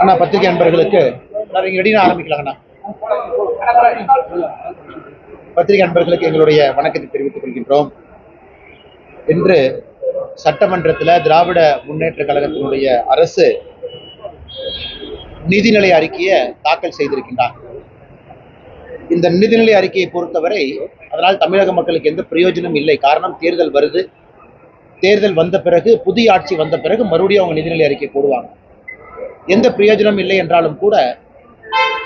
அண்ணா பத்திரிகை நண்பர்களுக்கு நான் இங்க ஆரம்பிக்கலாம் அண்ணா பத்திரிகை நண்பர்களுக்கு எங்களுடைய வணக்கத்தை தெரிவித்துக் கொள்கின்றோம். இன்று சட்டமன்றத்தில் திராவிட முன்னேற்ற கழகத்தினுடைய அரசு நிதிநிலை அறிக்கையை தாக்கல் செய்திருக்கின்றார். இந்த நிதிநிலை அறிக்கையை பொறுத்தவரை அதனால் தமிழக மக்களுக்கு எந்த பிரயோஜனம் இல்லை. காரணம் தேர்தல் வருது. தேர்தல் வந்த பிறகு புதிய ஆட்சி வந்த பிறகு மறுபடியும் அவங்க நிதிநிலை அறிக்கை போடுவாங்க. எந்த பிரயோஜனம் இல்லை என்றாலும் கூட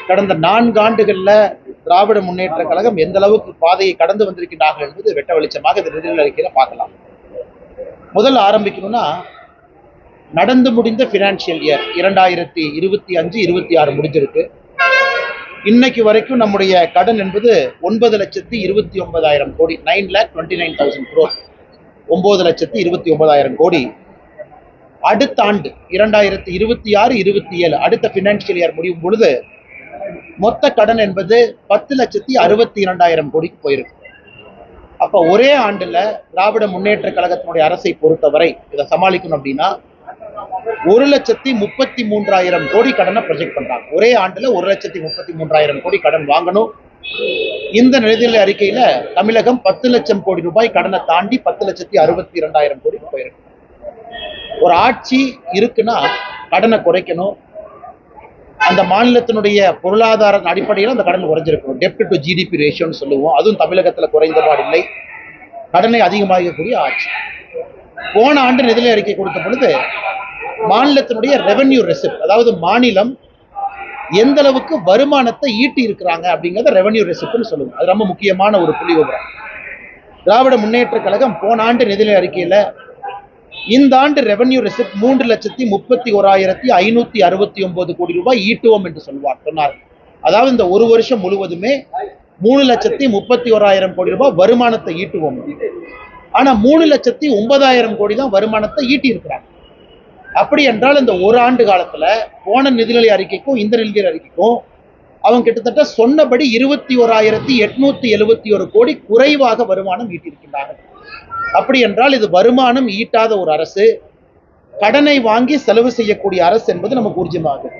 கடந்த நான்கு ஆண்டுகளில் திராவிட முன்னேற்ற கழகம் எந்த அளவுக்கு பாதையை கடந்து வந்திருக்கிறார்கள் என்பது வெட்ட வெளிச்சமாக இந்த நிதிநிலை அறிக்கையில பார்க்கலாம். முதல்ல ஆரம்பிக்கணும்னா நடந்து முடிந்த ஃபினான்ஷியல் இயர் இரண்டாயிரத்தி இருபத்தி அஞ்சு இருபத்தி ஆறு முடிஞ்சிருக்கு. இன்னைக்கு வரைக்கும் நம்முடைய கடன் என்பது ஒன்பது லட்சத்தி இருபத்தி ஒன்பதாயிரம் கோடி nine lakh twenty nine thousand crore ஒன்பது லட்சத்தி இருபத்தி ஒன்பதாயிரம் கோடி. அடுத்த ஆண்டு இரண்டாயிரத்தி இருபத்தி ஆறு இருபத்தி ஏழு அடுத்த பினான்சியல் இயர் முடியும் பொழுது மொத்த கடன் என்பது பத்து லட்சத்தி அறுபத்தி இரண்டாயிரம் கோடிக்கு போயிருக்கு. அப்ப ஒரே ஆண்டுல திராவிட முன்னேற்ற கழகத்தினுடைய அரசை பொறுத்தவரை இதை சமாளிக்கணும் அப்படின்னா ஒரு லட்சத்தி முப்பத்தி மூன்றாயிரம் கோடி கடனை ப்ரொஜெக்ட் பண்றாங்க. ஒரே ஆண்டுல ஒரு லட்சத்தி முப்பத்தி மூன்றாயிரம் கோடி கடன் வாங்கணும். இந்த நிதிநிலை அறிக்கையில தமிழகம் பத்து லட்சம் கோடி ரூபாய் கடனை தாண்டி பத்து லட்சத்தி அறுபத்தி இரண்டாயிரம் கோடி போயிருக்கு. ஒரு ஆட்சி இருக்குன்னா கடனை குறைக்கணும். அந்த மாநிலத்தினுடைய பொருளாதார அடிப்படையில் அந்த கடன் குறைஞ்சிருக்கணும். டெப்ட் டு ஜிடிபி ரேஷியோன்னு சொல்லுவோம். அதுவும் தமிழகத்தில் குறைந்த பாடில்லை. கடனை அதிகமாகக்கூடிய ஆட்சி. போன ஆண்டு நிதிநிலை அறிக்கை கொடுத்த பொழுது மாநிலத்தினுடைய ரெவென்யூ ரெசிப்ட் அதாவது மாநிலம் எந்த அளவுக்கு வருமானத்தை ஈட்டி இருக்கிறாங்க அப்படிங்கிறத ரெவென்யூ ரெசிப்ட்னு சொல்லுவோம். அது ரொம்ப முக்கியமான ஒரு புள்ளி விவரம். திராவிட முன்னேற்ற கழகம் போன ஆண்டு நிதிநிலை அறிக்கையில இந்த ஆண்டு ரெவன்யூ ரெசிப்ட் மூன்று லட்சத்தி முப்பத்தி ஓராயிரத்தி ஐநூத்தி அறுபத்தி ஒன்பது கோடி ரூபாய் ஈட்டுவோம் என்று சொல்வார் சொன்னார். அதாவது இந்த ஒரு வருஷம் முழுவதுமே மூணு லட்சத்தி முப்பத்தி ஓராயிரம் கோடி ரூபாய் வருமானத்தை ஈட்டுவோம். ஆனா மூணு லட்சத்தி ஒன்பதாயிரம் கோடி தான் வருமானத்தை ஈட்டி இருக்கிறாங்க அப்படி என்றால் இந்த ஒரு ஆண்டு காலத்துல போன நிதிநிலை அறிக்கைக்கும் இந்த நிதிநிலை அறிக்கைக்கும் அவங்க கிட்டத்தட்ட சொன்னபடி இருபத்தி ஓராயிரத்தி எட்நூத்தி எழுபத்தி ஒரு கோடி குறைவாக வருமானம் ஈட்டியிருக்கின்றார்கள். அப்படி என்றால் இது வருமானம் ஈட்டாத ஒரு அரசு. கடனை வாங்கி செலவு செய்யக்கூடிய அரசு என்பது நமக்கு ஊர்ஜமாகும்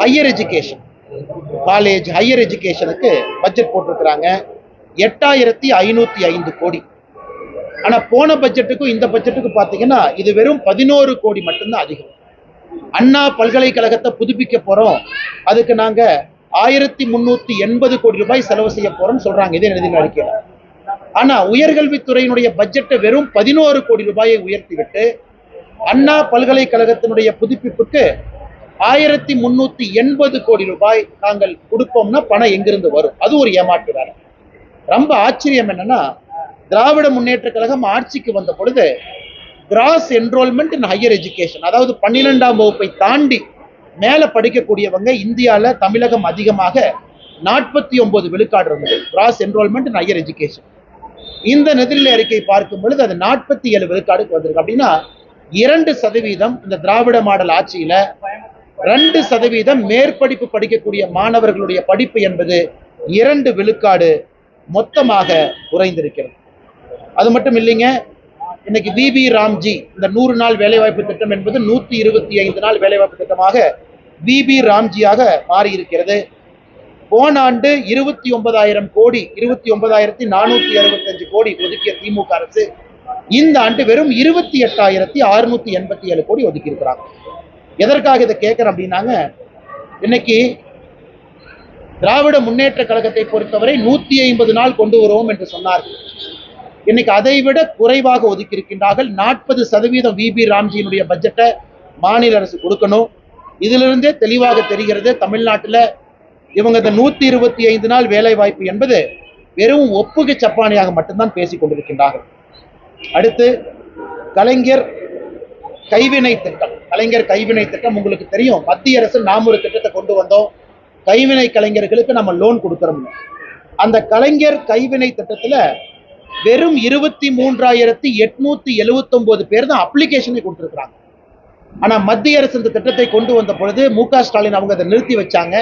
ஹையர் எஜுகேஷன் காலேஜ் ஹையர் எஜுகேஷனுக்கு பட்ஜெட் போட்டிருக்கிறாங்க. எட்டாயிரத்தி ஐநூத்தி ஐந்து கோடி. ஆனா போன பட்ஜெட்டுக்கும் இந்த பட்ஜெட்டுக்கும் பாத்தீங்கன்னா இது வெறும் பதினோரு கோடி மட்டும்தான் அதிகம். அண்ணா பல்கலைக்கழகத்தை புதுப்பிக்க போறோம். அதுக்கு நாங்க ஆயிரத்தி முன்னூத்தி எண்பது கோடி ரூபாய் செலவு செய்ய போறோம்னு சொல்றாங்க. இதே நிதி அறிக்கையில ஆனா உயர்கல்வித்துறையினுடைய பட்ஜெட்டை வெறும் பதினோரு கோடி ரூபாயை உயர்த்திவிட்டு அண்ணா பல்கலைக்கழகத்தினுடைய புதுப்பிப்புக்கு ஆயிரத்தி முன்னூத்தி எண்பது கோடி ரூபாய் நாங்கள் கொடுப்போம்னா பணம் எங்கிருந்து வரும்? அது ஒரு ஏமாற்று வேலை. ரொம்ப ஆச்சரியம் என்னன்னா திராவிட முன்னேற்ற கழகம் ஆட்சிக்கு வந்த பொழுது gross enrolment in higher education அதாவது பன்னிரெண்டாம் வகுப்பை தாண்டி மேல படிக்கக்கூடியவங்க இந்தியாவில் தமிழகம் அதிகமாக நாற்பத்தி ஒன்பது விழுக்காடு இருந்தது. Gross enrolment in higher education இந்த நிதிநிலை அறிக்கை பார்க்கும் பொழுது அது நாற்பத்தி ஏழு விழுக்காடுக்கு வந்திருக்கு. அப்படின்னா இரண்டு சதவீதம் இந்த திராவிட மாடல் ஆட்சியில ரெண்டு சதவீதம் மேற்படிப்பு படிக்கக்கூடிய மாணவர்களுடைய படிப்பு என்பது இரண்டு விழுக்காடு மொத்தமாக குறைந்திருக்கிறது. அது மட்டும் இல்லைங்க இன்னைக்கு விபி ராம்ஜி இந்த நூறு நாள் வேலைவாய்ப்பு திட்டம் என்பது நூத்தி இருபத்தி ஐந்து நாள் வேலைவாய்ப்பு திட்டமாக விபி ராம்ஜியாக மாறி இருக்கிறது போன ஆண்டு இருபத்தி ஒன்பதாயிரம் கோடி இருபத்தி ஒன்பதாயிரத்தி நானூத்தி அறுபத்தஞ்சு கோடி ஒதுக்கிய திமுக அரசு இந்த ஆண்டு வெறும் இருபத்தி எட்டாயிரத்தி அறுநூத்தி எண்பத்தி ஏழு கோடி ஒதுக்கி இருக்கிறாங்க எதற்காக இதை கேட்கிறேன் அப்படின்னாங்க இன்னைக்கு திராவிட முன்னேற்ற கழகத்தை பொறுத்தவரை நூத்தி ஐம்பது நாள் கொண்டு வருவோம் என்று சொன்னார்கள் இன்னைக்கு அதை விட குறைவாக ஒதுக்கி இருக்கின்றார்கள் நாற்பது சதவீதம் விபி ராம்ஜியினுடைய பட்ஜெட்டை மாநில அரசு கொடுக்கணும். இதிலிருந்தே தெளிவாக தெரிகிறது தமிழ்நாட்டில் இவங்க இந்த நூத்தி இருபத்தி ஐந்து நாள் வேலை வாய்ப்பு என்பது வெறும் ஒப்புகை சப்பானியாக மட்டும்தான் பேசிக் கொண்டிருக்கின்றார்கள். அடுத்து கலைஞர் கைவினை திட்டம். கலைஞர் கைவினை திட்டம் உங்களுக்கு தெரியும். மத்திய அரசு நாம் ஒரு திட்டத்தை கொண்டு வந்தோம். கைவினை கலைஞர்களுக்கு நம்ம லோன் கொடுக்குறோம். அந்த கலைஞர் கைவினை திட்டத்தில் வெறும் இருபத்தி மூன்றாயிரத்தி எட்நூத்தி எழுவத்தொம்போது ஒன்பது பேர் தான் அப்ளிகேஷனை கொடுத்துருக்குறாங்க. ஆனால் மத்திய அரசு இந்த திட்டத்தை கொண்டு வந்த பொழுது மு க ஸ்டாலின் அவங்க அதை நிறுத்தி வச்சாங்க.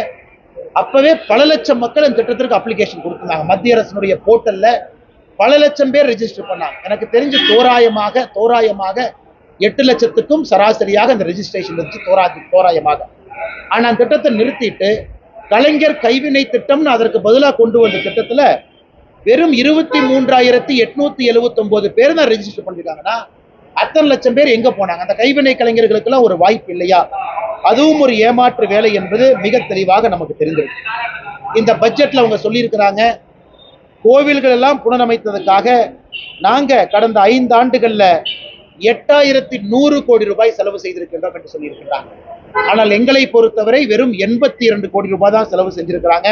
அப்பவே பல லட்சம் மக்கள் இந்த திட்டத்திற்கு அப்ளிகேஷன் கொடுத்துருந்தாங்க. மத்திய அரசினுடைய போர்ட்டல்ல பல லட்சம் பேர் ரெஜிஸ்டர் பண்ணாங்க. எனக்கு தெரிஞ்சு தோராயமாக தோராயமாக எட்டு லட்சத்துக்கும் சராசரியாக அந்த ரெஜிஸ்ட்ரேஷன் இருந்துச்சு தோரா தோராயமாக. ஆனால் அந்த திட்டத்தை நிறுத்திட்டு கலைஞர் கைவினை திட்டம்னு அதற்கு பதிலாக கொண்டு வந்த திட்டத்தில் வெறும் இருபத்தி மூன்றாயிரத்தி எட்நூத்தி எழுவத்தொம்போது பேர் தான் ரெஜிஸ்டர் பண்ணிருக்காங்கன்னா அத்தனை லட்சம் பேர் எங்க போனாங்க? அந்த கைவினை கலைஞர்களுக்கெல்லாம் ஒரு வாய்ப்பு இல்லையா? அதுவும் ஒரு ஏமாற்று வேலை என்பது மிக தெளிவாக நமக்கு தெரிந்திருக்கு. இந்த பட்ஜெட்ல அவங்க சொல்லியிருக்கிறாங்க கோவில்கள் எல்லாம் புனரமைத்ததுக்காக நாங்க கடந்த ஐந்து ஆண்டுகளில் எட்டாயிரத்தி நூறு கோடி ரூபாய் செலவு செய்திருக்கின்றோம் என்று சொல்லியிருக்கிறாங்க. ஆனால் எங்களை பொறுத்தவரை வெறும் எண்பத்தி இரண்டு கோடி ரூபாய் தான் செலவு செஞ்சிருக்கிறாங்க.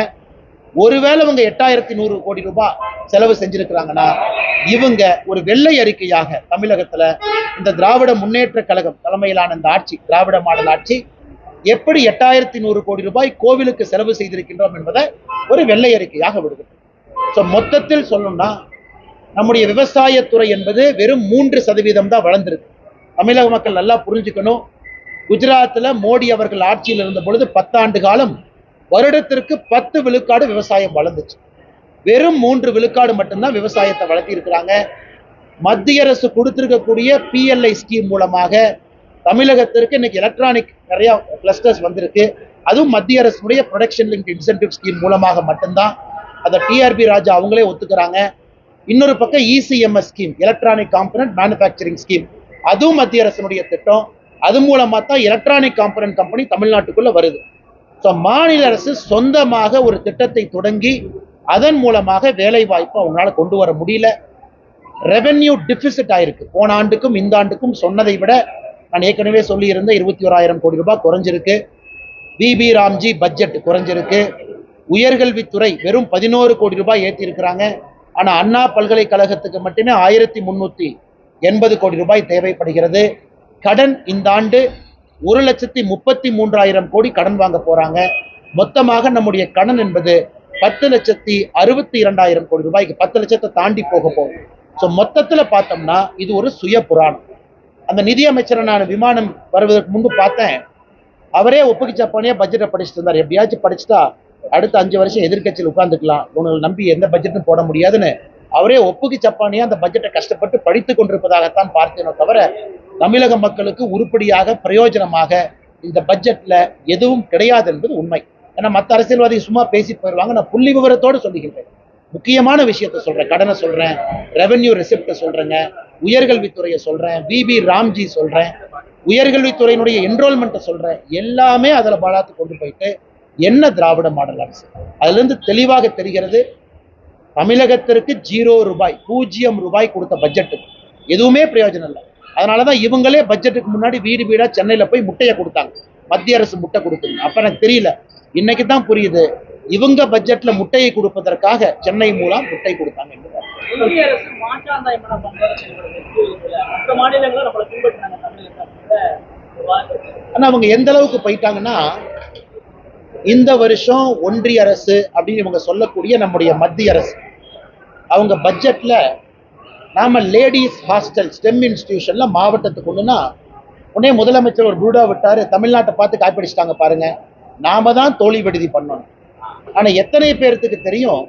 ஒருவேளை அவங்க எட்டாயிரத்தி நூறு கோடி ரூபாய் செலவு செஞ்சிருக்கிறாங்கன்னா இவங்க ஒரு வெள்ளை அறிக்கையாக தமிழகத்துல இந்த திராவிட முன்னேற்ற கழகம் தலைமையிலான இந்த ஆட்சி திராவிட மாடல் ஆட்சி எப்படி எட்டாயிரத்தி நூறு கோடி ரூபாய் கோவிலுக்கு செலவு செய்திருக்கின்றோம் என்பதை ஒரு வெள்ளை அறிக்கையாக விடுகிறது. ஸோ மொத்தத்தில் சொல்லணும்னா நம்முடைய விவசாயத்துறை என்பது வெறும் மூன்று சதவீதம் தான் வளர்ந்துருக்கு. தமிழக மக்கள் நல்லா புரிஞ்சுக்கணும். குஜராத்தில் மோடி அவர்கள் ஆட்சியில் இருந்த பொழுது பத்தாண்டு காலம் வருடத்திற்கு பத்து விழுக்காடு விவசாயம் வளர்ந்துச்சு. வெறும் மூன்று விழுக்காடு மட்டும்தான் விவசாயத்தை வளர்த்தி இருக்கிறாங்க மத்திய அரசு கொடுத்திருக்கக்கூடிய பிஎல்ஐ ஸ்கீம் மூலமாக தமிழகத்திற்கு இன்னைக்கு எலக்ட்ரானிக் நிறைய கிளஸ்டர்ஸ் வந்திருக்கு. அதுவும் மத்திய அரசுடைய ப்ரொடக்ஷன் லிங்க் இன்சென்டிவ் ஸ்கீம் மூலமாக மட்டும்தான். அதை டிஆர்பி ராஜா அவங்களே ஒத்துக்கிறாங்க. இன்னொரு பக்கம் ECMS scheme electronic component manufacturing scheme அதுவும் மத்திய அரசினுடைய திட்டம். அது மூலமாக தான் எலக்ட்ரானிக் காம்பனன்ட் கம்பெனி தமிழ்நாட்டுக்குள்ளே வருது. ஸோ மாநில அரசு சொந்தமாக ஒரு திட்டத்தை தொடங்கி அதன் மூலமாக வேலை வாய்ப்பு அவங்களால கொண்டு வர முடியல. ரெவென்யூ டிஃபிசிட் ஆயிருக்கு. போன ஆண்டுக்கும் இந்த ஆண்டுக்கும் சொன்னதை விட நான் ஏற்கனவே சொல்லியிருந்த இருபத்தி ஓராயிரம் கோடி ரூபாய் குறைஞ்சிருக்கு. பிபி ராம்ஜி பட்ஜெட் குறைஞ்சிருக்கு. உயர்கல்வித்துறை வெறும் பதினோரு கோடி ரூபாய் ஏற்றி ஆனால் அண்ணா பல்கலைக்கழகத்துக்கு மட்டுமே ஆயிரத்தி முந்நூற்றி எண்பது கோடி ரூபாய் தேவைப்படுகிறது. கடன் இந்த ஆண்டு ஒரு லட்சத்தி முப்பத்தி மூன்றாயிரம் கோடி கடன் வாங்க போகிறாங்க மொத்தமாக நம்முடைய கடன் என்பது பத்து லட்சத்தி அறுபத்தி இரண்டாயிரம் கோடி ரூபாய்க்கு பத்து லட்சத்தை தாண்டி போக போகும் ஸோ மொத்தத்தில் பார்த்தோம்னா இது ஒரு சுய புராணம் அந்த நிதியமைச்சரை நான் விமானம் வருவதற்கு முன்பு பார்த்தேன். அவரே ஒப்புக்கு சப்பானியா பட்ஜெட்டை படிச்சுட்டு இருந்தார். எப்படியாச்சும் படிச்சுட்டா அடுத்த அஞ்சு வருஷம் எதிர்க்கட்சியில் உட்கார்ந்துக்கலாம். உங்களை நம்பி எந்த பட்ஜெட்டும் போட முடியாதுன்னு அவரே ஒப்புக்கு சப்பானியா அந்த பட்ஜெட்டை கஷ்டப்பட்டு படித்து கொண்டிருப்பதாகத்தான் பார்த்தேனோ தவிர தமிழக மக்களுக்கு உருப்படியாக பிரயோஜனமாக இந்த பட்ஜெட்ல எதுவும் கிடையாது என்பது உண்மை. ஏன்னா மற்ற அரசியல்வாதி சும்மா பேசி போயிடுவாங்க நான் புள்ளி விவரத்தோடு சொல்லுகின்றேன். முக்கியமான விஷயத்த சொல்றேன். கடனை சொல்றேன். ரெவென்யூ ரெசிப்ட சொல்றேங்க. உயர்கல்வித்துறையை சொல்றேன் பிபி ராம்ஜி சொல்றேன் உயர்கல்வித்துறையினுடைய என்ரோல்மெண்ட்டை சொல்றேன் எல்லாமே அதில் பாலாத்து கொண்டு போயிட்டு என்ன திராவிட மாடல் அரசு? அதுல இருந்து தெளிவாக தெரிகிறது தமிழகத்திற்கு ஜீரோ ரூபாய் பூஜ்ஜியம் ரூபாய் கொடுத்த பட்ஜெட்டுக்கு எதுவுமே பிரயோஜனம் இல்லை. அதனாலதான் இவங்களே பட்ஜெட்டுக்கு முன்னாடி வீடு வீடா சென்னையில போய் முட்டையை கொடுத்தாங்க. மத்திய அரசு முட்டை கொடுக்குங்க அப்போ எனக்கு தெரியல. இன்னைக்கு தான் புரியுது. இவங்க பட்ஜெட்ல முட்டையை கொடுப்பதற்காக சென்னை மூலம் முட்டை கொடுத்தாங்க. மத்திய அரசு மாற்றாந்தாயமான மற்ற மாநிலங்களும் நம்மளை பின்பற்றினாங்க அவங்க எந்த அளவுக்கு போயிட்டாங்கன்னா இந்த வருஷம் ஒன்றிய அரசு அப்படின்னு இவங்க சொல்லக்கூடிய நம்முடைய மத்திய அரசு. அவங்க பட்ஜெட்ல நாம லேடிஸ் ஹாஸ்டல் ஸ்டெம் இன்ஸ்டிடியூஷன்ல மாவட்டத்துக்கு ஒண்ணுன்னா உடனே முதலமைச்சர் ஒரு புருடா விட்டாரு தமிழ்நாட்டை பார்த்து காப்பிடிச்சிட்டாங்க பாருங்க. நாம தான் தோழி விடுதி பண்ணணும். ஆனா எத்தனை பேர்த்துக்கு தெரியும்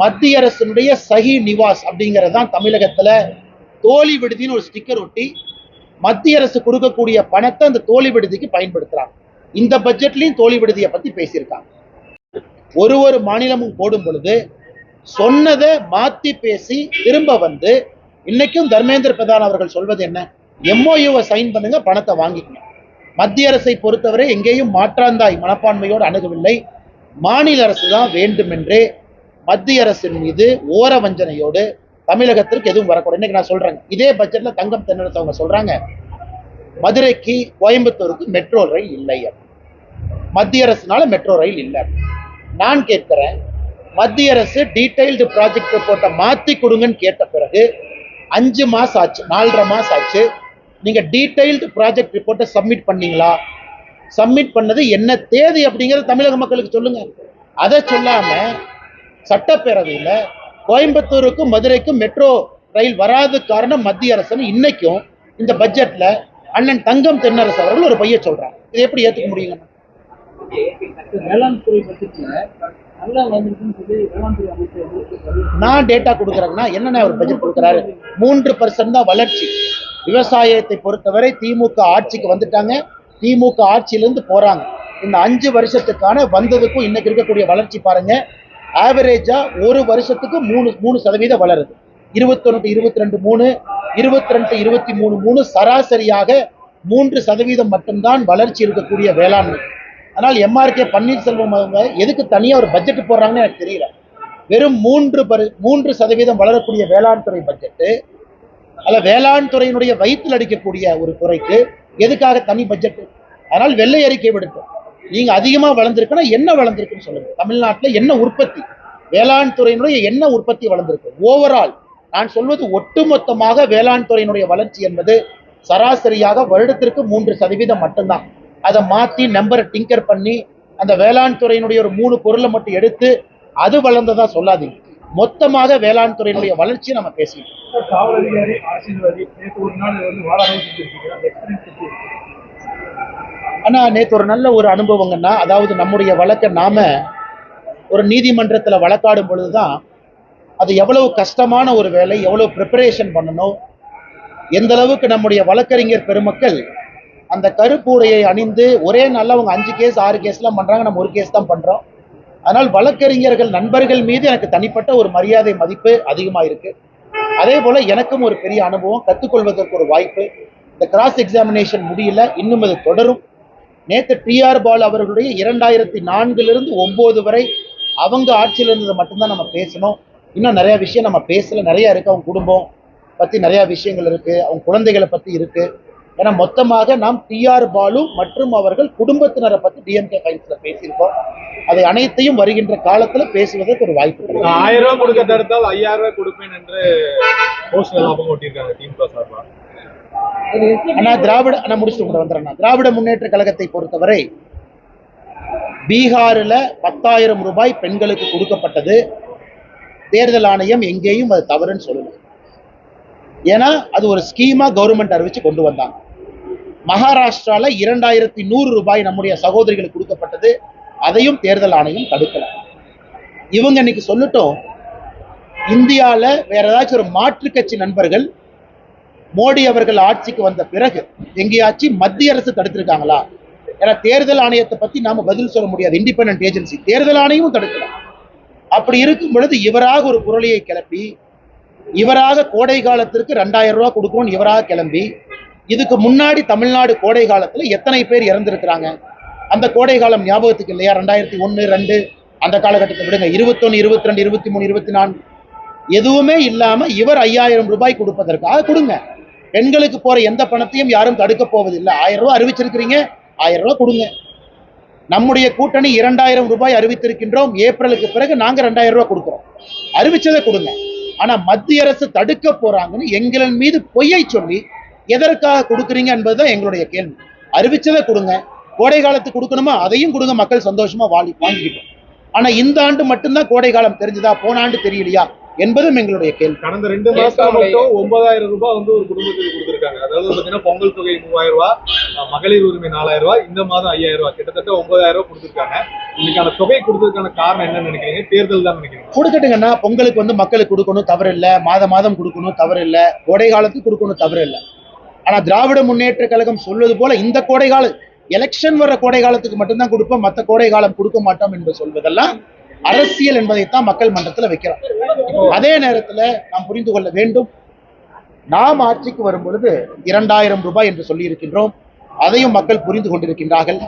மத்திய அரசினுடைய சஹி நிவாஸ் அப்படிங்கிறது தான் தமிழகத்துல தோழி விடுதின்னு ஒரு ஸ்டிக்கர் ஒட்டி மத்திய அரசு கொடுக்கக்கூடிய பணத்தை அந்த தோழி விடுதிக்கு பயன்படுத்துறாங்க. இந்த பட்ஜெட்லயும் தோழி விடுதியை பத்தி பேசியிருக்காங்க. ஒரு ஒரு மாநிலமும் போடும் பொழுது சொன்னதை மாத்தி பேசி திரும்ப வந்து இன்னைக்கும் தர்மேந்திர பிரதான் அவர்கள் சொல்வது என்ன? எம்ஓயுவை சைன் பண்ணுங்க பணத்தை வாங்கிக்கணும் மத்திய அரசை பொறுத்தவரை எங்கேயும் மாற்றாந்தாய் மனப்பான்மையோடு அணுகவில்லை. மாநில அரசு தான் வேண்டுமென்றே மத்திய அரசின் மீது ஓர வஞ்சனையோடு தமிழகத்திற்கு எதுவும் வரக்கூடாது. இன்னைக்கு நான் சொல்றேங்க. இதே பட்ஜெட்ல தங்கம் தென்னரசு அவங்க சொல்றாங்க. மதுரைக்கு கோயம்புத்தூருக்கு மெட்ரோ ரயில் இல்லை மத்திய அரசுனால மெட்ரோ ரயில் இல்லை நான் கேட்கிறேன் மத்திய அரசு டீடைல்டு ப்ராஜெக்ட் ரிப்போர்ட்டை மாத்தி கொடுங்கன்னு கேட்ட பிறகு அஞ்சு மாசம் ஆச்சு நாலரை மாசம் ஆச்சு. நீங்க டீடைல்டு ப்ராஜெக்ட் ரிப்போர்ட்டை சப்மிட் பண்ணீங்களா? சப்மிட் பண்ணது என்ன தேதி அப்படிங்கறது தமிழக மக்களுக்கு சொல்லுங்க. அதை சொல்லாம சட்டப்பேரவையில கோயம்புத்தூருக்கும் மதுரைக்கும் மெட்ரோ ரயில் வராத காரணம் மத்திய அரசுன்னு இன்னைக்கும் இந்த பட்ஜெட்ல அண்ணன் தங்கம் தென்னரசு அவர்கள் ஒரு பைய சொல்றாங்க இது எப்படி ஏத்துக்க முடியுங்க? வேளாண் துறை பட்ஜெட்ல. நான் டேட்டா கொடுக்குறேன்னா என்னென்ன அவர் பட்ஜெட் கொடுக்குறாரு? மூன்று பர்சன்ட் தான் வளர்ச்சி. விவசாயத்தை பொறுத்தவரை திமுக ஆட்சிக்கு வந்துட்டாங்க. திமுக ஆட்சியிலேருந்து போறாங்க. இந்த அஞ்சு வருஷத்துக்கான வந்ததுக்கும் இன்னைக்கு இருக்கக்கூடிய வளர்ச்சி பாருங்க. ஆவரேஜாக ஒரு வருஷத்துக்கு மூணு மூணு சதவீதம் வளருது. இருபத்தொன்று இருபத்தி ரெண்டு மூணு இருபத்தி ரெண்டு இருபத்தி மூணு மூணு சராசரியாக மூன்று சதவீதம் மட்டும்தான் வளர்ச்சி இருக்கக்கூடிய வேளாண்மை. ஆனால் எம்ஆர்கே பன்னீர்செல்வம் அவங்க எதுக்கு தனியாக ஒரு பட்ஜெட் போடுறாங்கன்னு எனக்கு தெரியல. வெறும் மூன்று பரு- மூன்று சதவீதம் வளரக்கூடிய வேளாண் துறை பட்ஜெட்டு அல்ல வேளாண் துறையினுடைய வயிற்றில் அடிக்கக்கூடிய ஒரு துறைக்கு எதுக்காக தனி பட்ஜெட்டு அதனால் வெள்ளை அறிக்கை விடுக்கும் நீங்க அதிகமா வளர்ந்துருக்குன்னா என்ன வளர்ந்துருக்குன்னு சொல்லுங்க. தமிழ்நாட்டில் என்ன உற்பத்தி? வேளாண் துறையினுடைய என்ன உற்பத்தி வளர்ந்திருக்கு? ஓவரால் நான் சொல்வது ஒட்டுமொத்தமாக வேளாண் துறையினுடைய வளர்ச்சி என்பது சராசரியாக வருடத்திற்கு மூன்று சதவீதம் மட்டும்தான். அதை மாத்தி நம்பரை டிங்கர் பண்ணி அந்த வேளாண் துறையினுடைய ஒரு மூணு பொருளை மட்டும் எடுத்து அது வளர்ந்ததா சொல்லாதீங்க. மொத்தமாக வேளாண் துறையினுடைய வளர்ச்சியை நம்ம பேசிட்டோம் ஆனால் நேற்று ஒரு நல்ல ஒரு அனுபவங்கன்னா அதாவது நம்முடைய வழக்கை நாம் ஒரு நீதிமன்றத்தில் வழக்காடும் பொழுதுதான் அது எவ்வளவு கஷ்டமான ஒரு வேலை எவ்வளோ ப்ரிப்பரேஷன் பண்ணணும் எந்த அளவுக்கு நம்முடைய வழக்கறிஞர் பெருமக்கள் அந்த கருப்புடையை அணிந்து ஒரே நாளில் அவங்க அஞ்சு கேஸ் ஆறு கேஸ்லாம் பண்ணுறாங்க நம்ம ஒரு கேஸ் தான் பண்ணுறோம் அதனால் வழக்கறிஞர்கள் நண்பர்கள் மீது எனக்கு தனிப்பட்ட ஒரு மரியாதை மதிப்பு அதிகமாக இருக்குது அதே போல் எனக்கும் ஒரு பெரிய அனுபவம் கற்றுக்கொள்வதற்கு ஒரு வாய்ப்பு. இந்த கிராஸ் எக்ஸாமினேஷன் முடியல இன்னும் அது தொடரும். நேற்று டிஆர் பால் அவர்களுடைய இரண்டாயிரத்தி நான்கிலிருந்து ஒன்பது வரை அவங்க ஆட்சியில் இருந்ததை மட்டும்தான் நம்ம பேசணும். இன்னும் நிறைய விஷயம் நம்ம பேசல. நிறைய இருக்கு அவங்க குடும்பம் பத்தி நிறைய விஷயங்கள் இருக்கு. அவங்க குழந்தைகளை பத்தி இருக்கு. ஏன்னா மொத்தமாக நாம் டிஆர் பாலு மற்றும் அவர்கள் குடும்பத்தினரை பத்தி டிஎம்கே ஃபைல்ஸ்ல பேசியிருக்கோம். அதை அனைத்தையும் வருகின்ற காலத்துல பேசுவதற்கு ஒரு வாய்ப்பு ஆயிரம் ரூபாய் கொடுக்க தடுத்தால் ஐயாயிரம் ரூபாய் கொடுப்பேன் என்று லாபம் ஓட்டியிருக்காங்க திமுக சார்பாக. ஆனா திராவிட நான் முடிச்சுட்டு கூட வந்துடுறேன் திராவிட முன்னேற்ற கழகத்தை பொறுத்தவரை பீகாரில் பத்தாயிரம் ரூபாய் பெண்களுக்கு கொடுக்கப்பட்டது. தேர்தல் ஆணையம் எங்கேயும் அது தவறுன்னு சொல்லலை. ஏன்னா அது ஒரு ஸ்கீமா கவர்மெண்ட் அறிவிச்சு கொண்டு வந்தாங்க. மகாராஷ்டிரால இரண்டாயிரத்தி நூறு ரூபாய் நம்முடைய சகோதரிகளுக்கு கொடுக்கப்பட்டது. அதையும் தேர்தல் ஆணையம் தடுக்கலை. இவங்க இன்னைக்கு சொல்லட்டும் இந்தியாவில் வேற ஏதாச்சும் ஒரு மாற்று கட்சி நண்பர்கள் மோடி அவர்கள் ஆட்சிக்கு வந்த பிறகு எங்கேயாச்சும் மத்திய அரசு தடுத்திருக்காங்களா? ஏன்னா தேர்தல் ஆணையத்தை பத்தி நாம பதில் சொல்ல முடியாது. இண்டிபெண்ட் ஏஜென்சி தேர்தல் ஆணையமும் தடுக்கலாம் அப்படி இருக்கும் பொழுது இவராக ஒரு குரலியை கிளப்பி இவராக கோடை காலத்திற்கு ரெண்டாயிரம் ரூபா கொடுக்கணும்னு இவராக கிளம்பி இதுக்கு முன்னாடி தமிழ்நாடு கோடை காலத்துல எத்தனை பேர் இறந்திருக்கிறாங்க? அந்த கோடை காலம் ஞாபகத்துக்கு இல்லையா? ரெண்டாயிரத்தி ஒன்று ரெண்டு அந்த காலகட்டத்தை விடுங்க. இருபத்தொன்னு இருபத்தி ரெண்டு இருபத்தி மூணு இருபத்தி நான்கு. எதுவுமே இல்லாம இவர் ஐயாயிரம் ரூபாய் கொடுப்பதற்காக கொடுங்க. பெண்களுக்கு போற எந்த பணத்தையும் யாரும் தடுக்க போவதில்லை. ஆயிரம் ரூபாய் அறிவிச்சிருக்கிறீங்க ஆயிரம் ரூபாய் கொடுங்க. நம்முடைய கூட்டணி இரண்டாயிரம் ரூபாய் அறிவித்திருக்கின்றோம். ஏப்ரலுக்கு பிறகு நாங்க ரெண்டாயிரம் ரூபாய் கொடுக்குறோம். அறிவிச்சதை கொடுங்க. ஆனா மத்திய அரசு தடுக்க போறாங்கன்னு எங்களின் மீது பொய்யை சொல்லி எதற்காக கொடுக்குறீங்க என்பதுதான் எங்களுடைய கேள்வி. அறிவிச்சதை கொடுங்க. கோடை காலத்துக்கு கொடுக்கணுமா? அதையும் கொடுங்க. மக்கள் சந்தோஷமா வாங்கி வாங்கிக்கிட்டோம். ஆனா இந்த ஆண்டு மட்டும்தான் கோடை காலம் தெரிஞ்சதா? போன ஆண்டு தெரியலையா? என்பதும் எங்களுடைய கேள்வி. கடந்த ரெண்டு மாசம் மட்டும் ஒன்பதாயிரம் ரூபாய் வந்து ஒரு குடும்பத்துக்கு கொடுத்திருக்காங்க. அதாவது பாத்தீங்கன்னா பொங்கல் தொகை மூவாயிரம் ரூபாய் அஹ் மகளிர் உரிமை நாலாயிரம் ரூபாய் இந்த மாதம் ஐயாயிரம் ரூபாய். கிட்டத்தட்ட ஒன்பதாயிரம் ரூபாய் கொடுத்திருக்காங்க. இதுக்கான தொகை கொடுத்ததுக்கான காரணம் என்னன்னு நினைக்கிறீங்க? தேர்தல் தான் நினைக்கிறீங்க. கொடுக்கட்டுங்கன்னா பொங்கலுக்கு வந்து மக்களுக்கு கொடுக்கணும் தவறு இல்லை மாத மாதம் கொடுக்கணும் தவறு இல்லை கோடை காலத்துக்கு கொடுக்கணும் தவறு இல்லை ஆனா திராவிட முன்னேற்ற கழகம் சொல்வது போல இந்த கோடை கால எலெக்ஷன் வர கோடை காலத்துக்கு மட்டும்தான் கொடுப்போம். மற்ற கோடை காலம் கொடுக்க மாட்டோம் என்று சொல்வதெல்லாம் அரசியல் என்பதைத்தான் மக்கள் மன்றத்துல வைக்கிறோம். அதே நேரத்துல நாம் புரிந்து கொள்ள வேண்டும். நாம் ஆட்சிக்கு வரும் பொழுது இரண்டாயிரம் ரூபாய் என்று சொல்லி இருக்கின்றோம் அதையும் மக்கள் புரிந்து கொண்டிருக்கின்றார்கள்.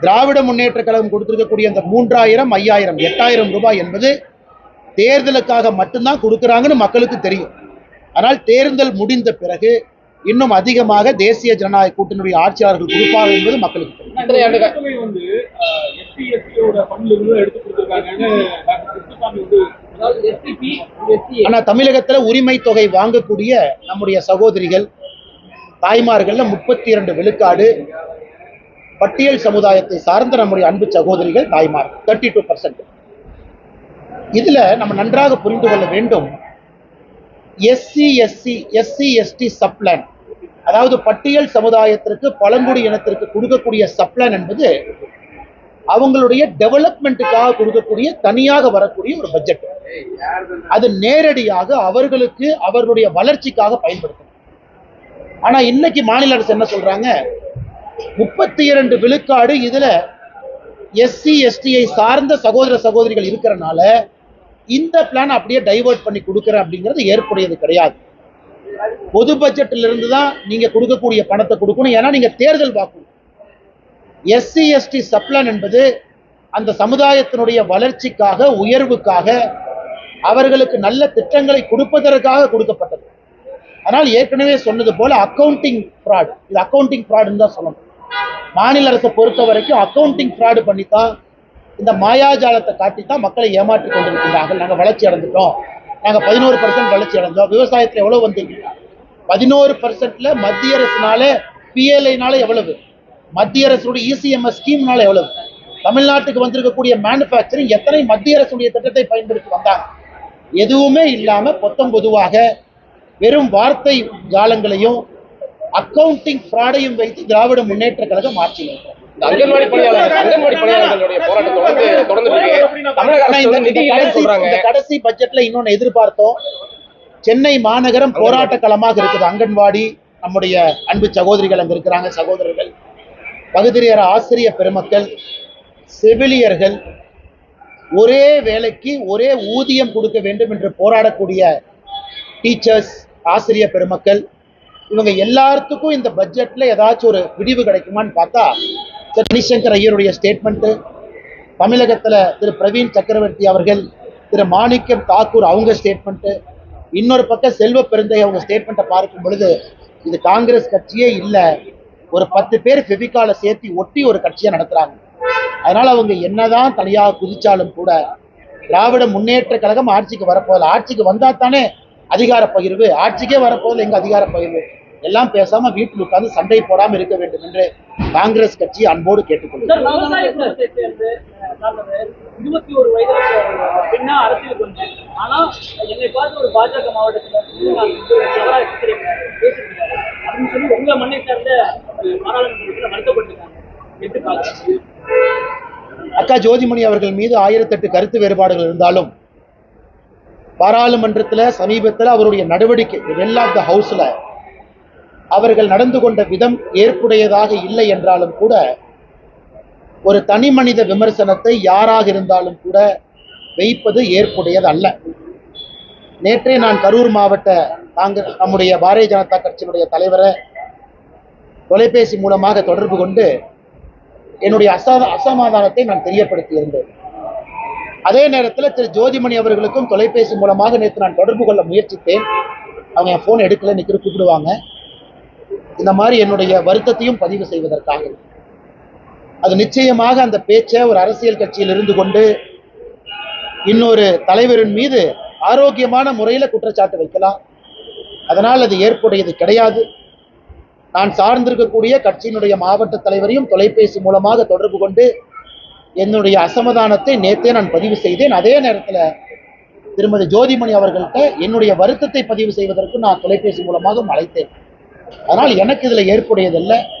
திராவிட முன்னேற்ற கழகம் கொடுத்திருக்கக்கூடிய அந்த மூன்றாயிரம் ஐயாயிரம் எட்டாயிரம் ரூபாய் என்பது தேர்தலுக்காக மட்டும்தான் கொடுக்குறாங்கன்னு மக்களுக்கு தெரியும். ஆனால் தேர்தல் முடிந்த பிறகு இன்னும் அதிகமாக தேசிய ஜனநாயக கூட்டணியுடைய ஆட்சியாளர்கள் கொடுப்பார்கள் என்பது மக்களுக்கு ஆனா தமிழகத்துல உரிமை தொகை வாங்கக்கூடிய நம்முடைய சகோதரிகள் தாய்மார்கள்ல முப்பத்தி இரண்டு விழுக்காடு பட்டியல் சமுதாயத்தை சார்ந்த நம்முடைய அன்பு சகோதரிகள் தாய்மார் தேர்ட்டி டூ பர்சன்ட் இதுல நம்ம நன்றாக புரிந்து கொள்ள வேண்டும். SC SC SC ST subplan அதாவது பட்டியல் சமுதாயத்திற்கு பழங்குடி இனத்திற்கு கொடுக்கக்கூடிய சப்ளான் என்பது அவங்களுடைய டெவலப்மெண்ட்டுக்காக கொடுக்கக்கூடிய தனியாக வரக்கூடிய ஒரு பட்ஜெட் அது நேரடியாக அவர்களுக்கு அவர்களுடைய வளர்ச்சிக்காக பயன்படுத்தணும் ஆனா இன்னைக்கு மாநில அரசு என்ன சொல்றாங்க? முப்பத்தி இரண்டு விழுக்காடு இதுல எஸ்சி எஸ்டியை சார்ந்த சகோதர சகோதரிகள் இருக்கிறனால இந்த பிளான் அப்படியே டைவர்ட் பண்ணி கொடுக்குறேன் அப்படிங்கிறது ஏற்புடையது கிடையாது. பொது பட்ஜெட்டில் இருந்து தான் நீங்க கொடுக்கக்கூடிய பணத்தை கொடுக்கணும். ஏன்னா நீங்க தேர்தல் வாக்கு எஸ்சி எஸ்டி சப்ளான் என்பது அந்த சமுதாயத்தினுடைய வளர்ச்சிக்காக உயர்வுக்காக அவர்களுக்கு நல்ல திட்டங்களை கொடுப்பதற்காக கொடுக்கப்பட்டது. ஆனால் ஏற்கனவே சொன்னது போல அக்கவுண்டிங் ஃப்ராட் இது அக்கவுண்டிங் ஃப்ராடுன்னு தான் சொல்லணும். மாநில அரசை பொறுத்த வரைக்கும் அக்கவுண்டிங் ஃப்ராடு பண்ணித்தான் இந்த மாயாஜாலத்தை காட்டித்தான் மக்களை ஏமாற்றி கொண்டிருக்கிறார்கள். நாங்கள் வளர்ச்சி அடைந்துட்டோம் நாங்கள் பதினோரு பர்சன்ட் வளர்ச்சி அடைஞ்சோம். விவசாயத்தில் எவ்வளோ வந்தீங்க பதினோரு பர்சன்ட்ல மத்திய அரசுனால பிஎல்ஐனால எவ்வளவு? மத்திய அரசுடைய இசிஎம்எஸ் ஸ்கீம்னால எவ்வளவு? தமிழ்நாட்டுக்கு வந்திருக்கக்கூடிய மேனுஃபேக்சரிங் எத்தனை மத்திய அரசுடைய திட்டத்தை பயன்படுத்தி வந்தாங்க? எதுவுமே இல்லாம பொத்தம் பொதுவாக வெறும் வார்த்தை ஜாலங்களையும் அக்கவுண்டிங் ஃப்ராடையும் வைத்து திராவிட முன்னேற்ற கழகம் ஆட்சி நடத்தும். இந்த அங்கன்வாடி பணியாளர்கள் அங்கன்வாடி பணியாளர்களுடைய போராட்டம் தொடர்ந்து தொடர்ந்து இருக்கு. தமிழக ஆனா அரசு இந்த வந்து நிதி இந்த இல்லைன்னு கடைசி சொல்றாங்க இந்த கடைசி பட்ஜெட்ல இன்னொன்னு எதிர்பார்த்தோம். சென்னை மாநகரம் போராட்ட களமாக இருக்குது. அங்கன்வாடி நம்முடைய அன்பு சகோதரிகள் அங்க இருக்கிறாங்க சகோதரர்கள். பகுதியர ஆசிரிய பெருமக்கள் செவிலியர்கள் ஒரே வேலைக்கு ஒரே ஊதியம் கொடுக்க வேண்டும் என்று போராடக்கூடிய டீச்சர்ஸ் ஆசிரிய பெருமக்கள் இவங்க எல்லாத்துக்கும் இந்த பட்ஜெட்ல ஏதாச்சும் ஒரு விடிவு கிடைக்குமான்னு பார்த்தா திரு மணிசங்கர் ஐயருடைய ஸ்டேட்மெண்ட்டு தமிழகத்துல திரு பிரவீன் சக்கரவர்த்தி அவர்கள் திரு மாணிக்கம் தாக்கூர் அவங்க ஸ்டேட்மெண்ட்டு இன்னொரு பக்கம் செல்வ பெருந்தை அவங்க ஸ்டேட்மெண்ட்டை பார்க்கும் பொழுது இது காங்கிரஸ் கட்சியே இல்லை. ஒரு பத்து பேர் பெபிகால சேர்த்து ஒட்டி ஒரு கட்சியை நடத்துறாங்க. அதனால அவங்க என்னதான் தனியாக குதிச்சாலும் கூட திராவிட முன்னேற்ற கழகம் ஆட்சிக்கு வரப்போதில்லை ஆட்சிக்கு வந்தா தானே அதிகார பகிர்வு. ஆட்சிக்கே வரப்போதில்லை எங்க அதிகார பகிர்வு? எல்லாம் பேசாம வீட்டில் உட்கார்ந்து சண்டை போடாம இருக்க வேண்டும் என்று காங்கிரஸ் கட்சி அன்போடு கேட்டுக்கொள்கிறேன் அக்கா ஜோதிமணி அவர்கள் மீது ஆயிரத்தெட்டு கருத்து வேறுபாடுகள் இருந்தாலும் பாராளுமன்றத்தில் சமீபத்தில் அவருடைய நடவடிக்கை வெல் ஆஃப் த ஹவுஸில் அவர்கள் நடந்து கொண்ட விதம் ஏற்புடையதாக இல்லை என்றாலும் கூட ஒரு தனி மனித விமர்சனத்தை யாராக இருந்தாலும் கூட வைப்பது ஏற்புடையது அல்ல நேற்றே நான் கரூர் மாவட்ட நாங்கள் நம்முடைய பாரதிய ஜனதா கட்சியினுடைய தலைவரை தொலைபேசி மூலமாக தொடர்பு கொண்டு என்னுடைய அசா அசமாதானத்தை நான் தெரியப்படுத்தியிருந்தேன். அதே நேரத்தில் திரு ஜோதிமணி அவர்களுக்கும் தொலைபேசி மூலமாக நேற்று நான் தொடர்பு கொள்ள முயற்சித்தேன். அவங்க என் ஃபோன் எடுக்கல நிற்கிற கூப்பிடுவாங்க. இந்த மாதிரி என்னுடைய வருத்தத்தையும் பதிவு செய்வதற்காக. அது நிச்சயமாக அந்த பேச்சை ஒரு அரசியல் கட்சியில் இருந்து கொண்டு இன்னொரு தலைவரின் மீது ஆரோக்கியமான முறையில் குற்றச்சாட்டு வைக்கலாம். அதனால் அது ஏற்புடையது கிடையாது. நான் சார்ந்திருக்கக்கூடிய கட்சியினுடைய மாவட்ட தலைவரையும் தொலைபேசி மூலமாக தொடர்பு கொண்டு என்னுடைய அசமதானத்தை நேற்றே நான் பதிவு செய்தேன். அதே நேரத்தில் திருமதி ஜோதிமணி அவர்கள்ட்ட என்னுடைய வருத்தத்தை பதிவு செய்வதற்கு நான் தொலைபேசி மூலமாக அழைத்தேன். அதனால் எனக்கு இதில் ஏற்புடையதல்ல.